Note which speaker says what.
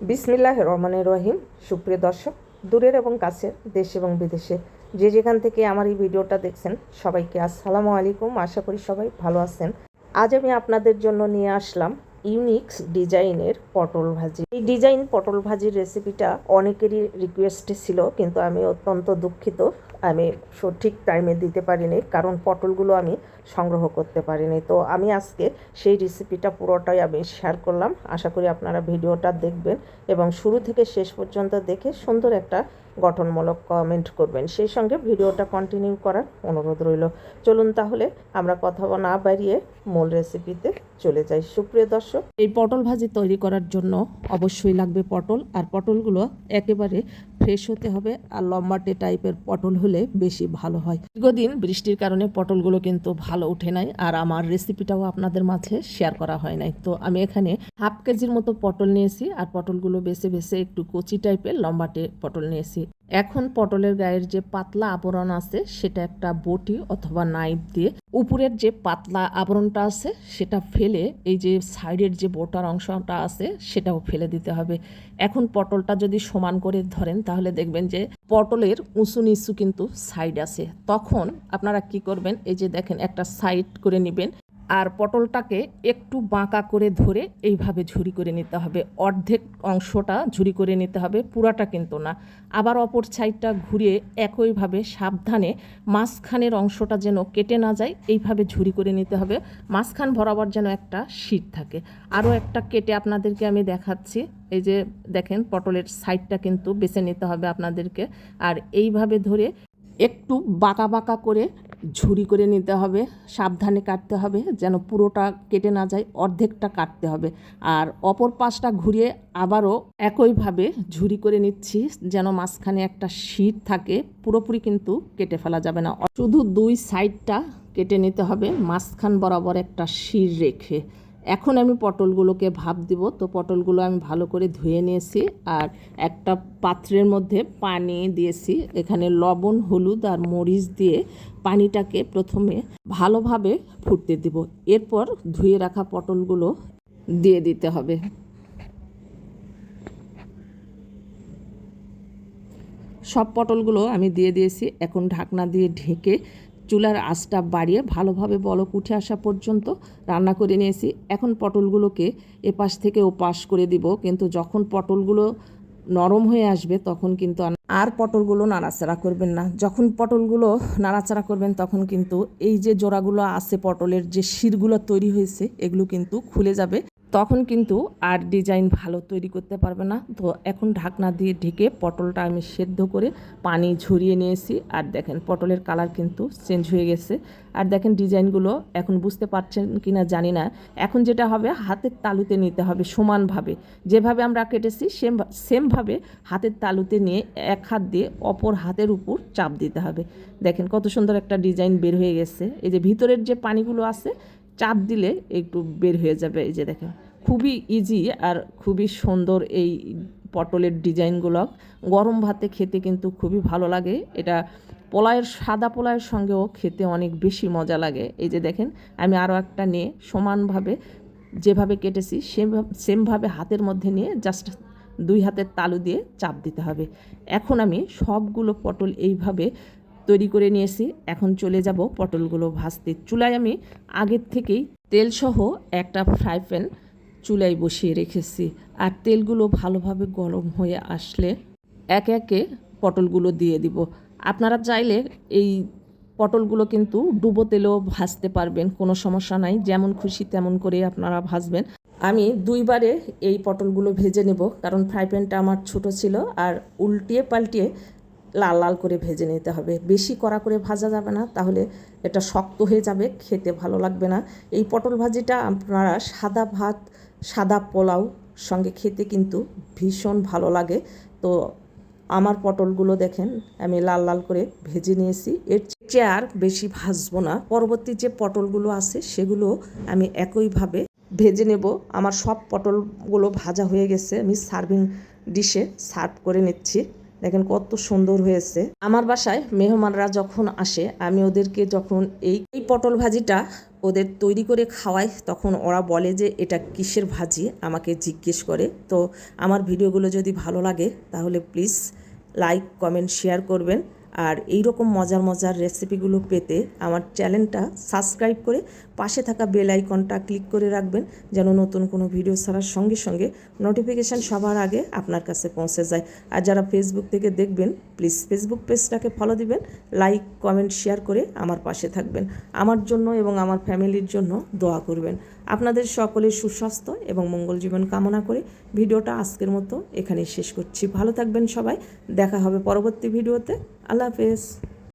Speaker 1: বিসমিল্লাহ রহমানের রহিম। সুপ্রিয় দর্শক, দূরের এবং কাছের দেশ এবং বিদেশে যে যেখান থেকে আমার এই ভিডিওটা দেখছেন, সবাইকে আসসালামু আলাইকুম। আশা করি সবাই ভালো আছেন। আজ আমি আপনাদের জন্য নিয়ে আসলাম ইউনিক্স ডিজাইনের পটল ভাজি। এই ডিজাইন পটল ভাজির রেসিপিটা অনেকেরই রিকোয়েস্টে ছিল, কিন্তু আমি অত্যন্ত দুঃখিত। আমি সঠিক টাইমে দিতে পারিনি, কারণ পটলগুলো আমি সংগ্রহ করতে পারিনি। তো আমি আজকে সেই রেসিপিটা পুরোটাই আমি শেয়ার করলাম। আশা করি আপনারা ভিডিওটা দেখবেন এবং শুরু থেকে শেষ পর্যন্ত দেখে সুন্দর একটা গঠনমূলক কমেন্ট করবেন। সেই সঙ্গে ভিডিওটা কন্টিনিউ করার অনুরোধ রইল। চলুন তাহলে আমরা কথা না বাড়িয়ে মূল রেসিপিতে চলে যাই। সুপ্রিয় দর্শক, এই পটল ভাজি তৈরি করার জন্য অবশ্যই লাগবে পটল, আর পটলগুলো একেবারে ফ্রেশ হতে হবে আর লম্বাটে টাইপের পটল হলে বেশি ভালো হয়। দীর্ঘদিন বৃষ্টির কারণে পটলগুলো কিন্তু ভালো ওঠে নাই আর আমার রেসিপিটাও আপনাদের মাঝে শেয়ার করা হয় নাই। তো আমি এখানে হাফ কেজির মতো পটল নিয়েছি আর পটলগুলো বেছে বেছে একটু কচি টাইপের লম্বাটে পটল নিয়েছি। এখন পটলের গায়ের যে পাতলা আবরণ আছে, সেটা একটা বটি অথবা নাইফ দিয়ে উপরের যে পাতলা আবরণটা আছে, সেটা ফেলে এই যে সাইডের যে বোটার অংশটা আছে, সেটাও ফেলে দিতে হবে। এখন পটলটা যদি সমান করে ধরেন, তাহলে দেখবেন যে পটলের উঁচু নিচু কিন্তু সাইড আছে। তখন আপনারা কি করবেন, এই যে দেখেন একটা সাইড করে নেবেন। আর পটলটাকে একটু বাঁকা করে ধরে এইভাবে ঝুরি করে নিতে হবে। অর্ধেক অংশটা ঝুরি করে নিতে হবে, পুরাটা কিন্তু না। আবার অপর সাইডটা ঘুরিয়ে একইভাবে সাবধানে মাঝখানের অংশটা যেন কেটে না যায়, এইভাবে ঝুরি করে নিতে হবে। মাঝখান বরাবর যেন একটা শীত থাকে। আরও একটা কেটে আপনাদেরকে আমি দেখাচ্ছি। এই যে দেখেন, পটলের সাইডটা কিন্তু বেছে নিতে হবে আপনাদেরকে। আর এইভাবে ধরে একটু বাঁকা বাঁকা করে ঝুরি করে নিতে হবে, সাবধানে কাটতে হবে, যেন পুরোটা কেটে না যায়, অর্ধেকটা কাটতে হবে। আর অপর পাশটা ঘুরিয়ে আবারও একইভাবে ঝুরি করে নিচ্ছি, যেন মাঝখানে একটা শীত থাকে, পুরোপুরি কিন্তু কেটে ফেলা যাবে না। শুধু দুই সাইডটা কেটে নিতে হবে, মাঝখান বরাবর একটা শির রেখে। এখন আমি পটলগুলোকে ভাপ দিব। তো পটলগুলো আমি ভালো করে ধুয়ে নিয়েছি আর একটা পাত্রের মধ্যে পানি দিয়েছি। এখানে লবণ, হলুদ আর মরিচ দিয়ে পানিটাকে প্রথমে ভালোভাবে ফুটতে দিব। এরপর ধুয়ে রাখা পটলগুলো দিয়ে দিতে হবে। সব পটলগুলো আমি দিয়ে দিয়েছি। এখন ঢাকনা দিয়ে ঢেকে চুলার আঁচটা বাড়িয়ে ভালোভাবে বলক উঠে আসা পর্যন্ত রান্না করে নিয়েছি। এখন পটলগুলোকে এপাশ থেকে ওপাশ করে দিব, কিন্তু যখন পটলগুলো নরম হয়ে আসবে তখন কিন্তু আর পটলগুলো নাড়াচাড়া করবেন না। যখন পটলগুলো নাড়াচাড়া করবেন তখন কিন্তু এই যে জোড়াগুলো আছে পটলের যে শিরগুলো তৈরি হয়েছে, এগুলো কিন্তু খুলে যাবে। তখন কিন্তু আর ডিজাইন ভালো তৈরি করতে পারবে না। তো এখন ঢাকনা দিয়ে ঢেকে পটলটা আমি সেদ্ধ করে পানি ঝরিয়ে নিয়েছি। আর দেখেন পটলের কালার কিন্তু চেঞ্জ হয়ে গেছে। আর দেখেন ডিজাইনগুলো এখন বুঝতে পারছেন কি না জানি না। এখন যেটা হবে হাতের তালুতে নিতে হবে সমানভাবে। যেভাবে আমরা কেটেছি সেম সেমভাবে হাতের তালুতে নিয়ে এক হাত দিয়ে অপর হাতের উপর চাপ দিতে হবে। দেখেন কত সুন্দর একটা ডিজাইন বের হয়ে গেছে। এই যে ভিতরের যে পানিগুলো আছে চাপ দিলে একটু বের হয়ে যাবে, এই যে দেখেন। খুবই ইজি আর খুবই সুন্দর এই পটলের ডিজাইনগুলো। গরম ভাতে খেতে কিন্তু খুবই ভালো লাগে। এটা পোলায়ের সাদা পোলায়ের সঙ্গেও খেতে অনেক বেশি মজা লাগে। এই যে দেখেন, আমি আরও একটা নিয়ে সমানভাবে যেভাবে কেটেছি সেভাবে সেমভাবে হাতের মধ্যে নিয়ে জাস্ট দুই হাতের তালু দিয়ে চাপ দিতে হবে। এখন আমি সবগুলো পটল এইভাবে তৈরি করে নিয়েছি। এখন চলে যাব পটলগুলো ভাজতে। চুলায় আমি আগের থেকেই তেলসহ একটা ফ্রাই প্যান চুলায় বসিয়ে রেখেছি। আর তেলগুলো ভালোভাবে গরম হয়ে আসলে একে একে পটলগুলো দিয়ে দিব। আপনারা চাইলে এই পটলগুলো কিন্তু ডুবো তেলেও ভাজতে পারবেন, কোনো সমস্যা নাই। যেমন খুশি তেমন করে আপনারা ভাজবেন। আমি দুইবারে এই পটলগুলো ভেজে নেব, কারণ ফ্রাই প্যানটা আমার ছোট ছিল আর উল্টিয়ে পাল্টিয়ে লাল লাল করে ভেজে নিতে হবে। বেশি কড়া করে ভাজা যাবে না, তাহলে এটা শক্ত হয়ে যাবে, খেতে ভালো লাগবে না। এই পটল ভাজিটা আপনারা সাদা ভাত, সাদা পোলাও সঙ্গে খেতে কিন্তু ভীষণ ভালো লাগে। তো আমার পটলগুলো দেখেন, আমি লাল লাল করে ভেজে নিয়েছি। এর চেয়ে আর বেশি ভাজবো না। পরবর্তী যে পটলগুলো আছে, সেগুলো আমি একইভাবে ভেজে নেব। আমার সব পটলগুলো ভাজা হয়ে গেছে, আমি সার্ভিং ডিশে সার্ভ করে নিচ্ছি। দেখেন কত সুন্দর হয়েছে। আমার বাসায় মেহমানরা যখন আসে, আমি ওদেরকে যখন এই এই পটল ভাজিটা ওদের তৈরি করে খাওয়াই, তখন ওরা বলে যে, এটা কিসের ভাজি? আমাকে জিজ্ঞেস করে। তো আমার ভিডিওগুলো যদি ভালো লাগে, তাহলে প্লিজ লাইক, কমেন্ট, শেয়ার করবেন। আর এই রকম মজার মজার রেসিপিগুলো পেতে আমার চ্যানেলটা সাবস্ক্রাইব করে পাশে থাকা বেল আইকনটা ক্লিক করে রাখবেন, যেন নতুন কোনো ভিডিও ছাড়ার সঙ্গে সঙ্গে নোটিফিকেশান সবার আগে আপনার কাছে পৌঁছে যায়। আর যারা ফেসবুক থেকে দেখবেন প্লিজ ফেসবুক পেজটাকে ফলো দিবেন লাইক কমেন্ট শেয়ার করে আমার পাশে থাকবেন। আমার জন্য এবং আমার ফ্যামিলির জন্য দোয়া করবেন। আপনাদের সকলের সুস্বাস্থ্য এবং মঙ্গল জীবন কামনা করে ভিডিওটা আজকের মতো এখানেই শেষ করছি। ভালো থাকবেন সবাই, দেখা হবে পরবর্তী ভিডিওতে আল্লাহ হাফেজ